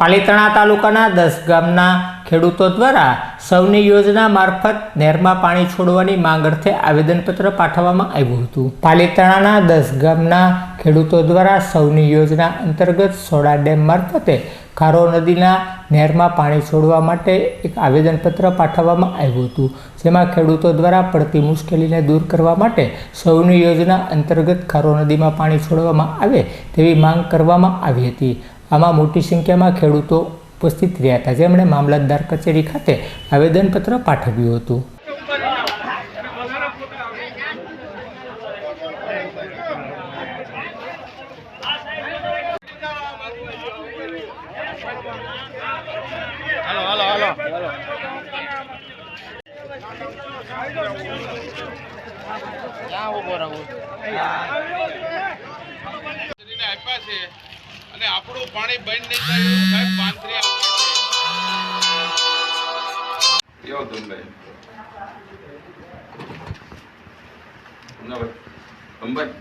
પાલીતાણા તાલુકાના દસ ગામના ખેડૂતો દ્વારા સૌની યોજના મારફત નહેરમાં પાણી છોડવાની માંગ અર્થે આવેદનપત્ર પાઠવવામાં આવ્યું હતું. પાલીતાણાના દસ ગામના ખેડૂતો દ્વારા સૌની યોજના અંતર્ગત સોડા ડેમ મારફતે ખારો નદીના નહેરમાં પાણી છોડવા માટે એક આવેદનપત્ર પાઠવવામાં આવ્યું હતું. જેમાં ખેડૂતો દ્વારા પડતી મુશ્કેલીને દૂર કરવા માટે સૌની યોજના અંતર્ગત ખારો નદીમાં પાણી છોડવામાં આવે તેવી માંગ કરવામાં આવી હતી. આમાં મોટી સંખ્યામાં ખેડૂતો ઉપસ્થિત રહ્યા હતા. જેમણે મામલતદાર કચેરી ખાતે આવેદનપત્ર પાઠવ્યું હતું. હાલો હાલો હાલો ક્યાં ઊભો રહું? આપ્યા છે. અને આપણું પાણી બંધ નહીં થાય એવું સાહેબ બાંધરી આપે છે. યો તમે અંબાઈ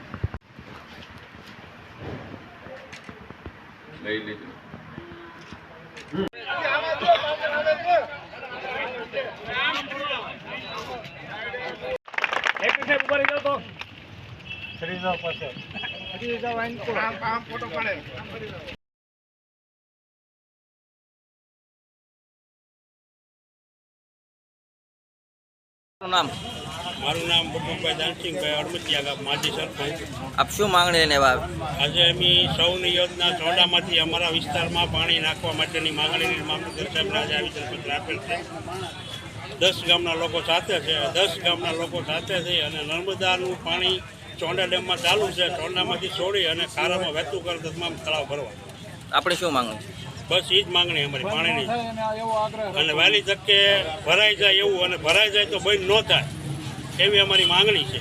લઈ લેજો નામ મારું નામ બટુભાઈ દાનસિંહભાઈ અડમતિયા માજી સરપંચ. આપ શું માંગણી લઈને આવ્યા આજે અમે સૌની યોજના ચોંડામાંથી અમારા વિસ્તારમાં પાણી નાખવા માટેની માંગણીની મામલતદાર સાહેબને રાજા આપેલ છે. દસ ગામના લોકો સાથે છે. દસ ગામના લોકો સાથે થઈ અને નર્મદાનું પાણી ચોંડા ડેમમાં ચાલુ છે. ચોંડામાંથી છોડી અને ખારામાં વહેતું કરે તમામ તળાવ ભરવા. આપણે શું માંગણી બસ એ જ માંગણી અમારી પાણીની અને વહેલી તકે ભરાઈ જાય એવું અને ભરાઈ જાય તો બંધ ન થાય. એવી અમારી માંગણી છે.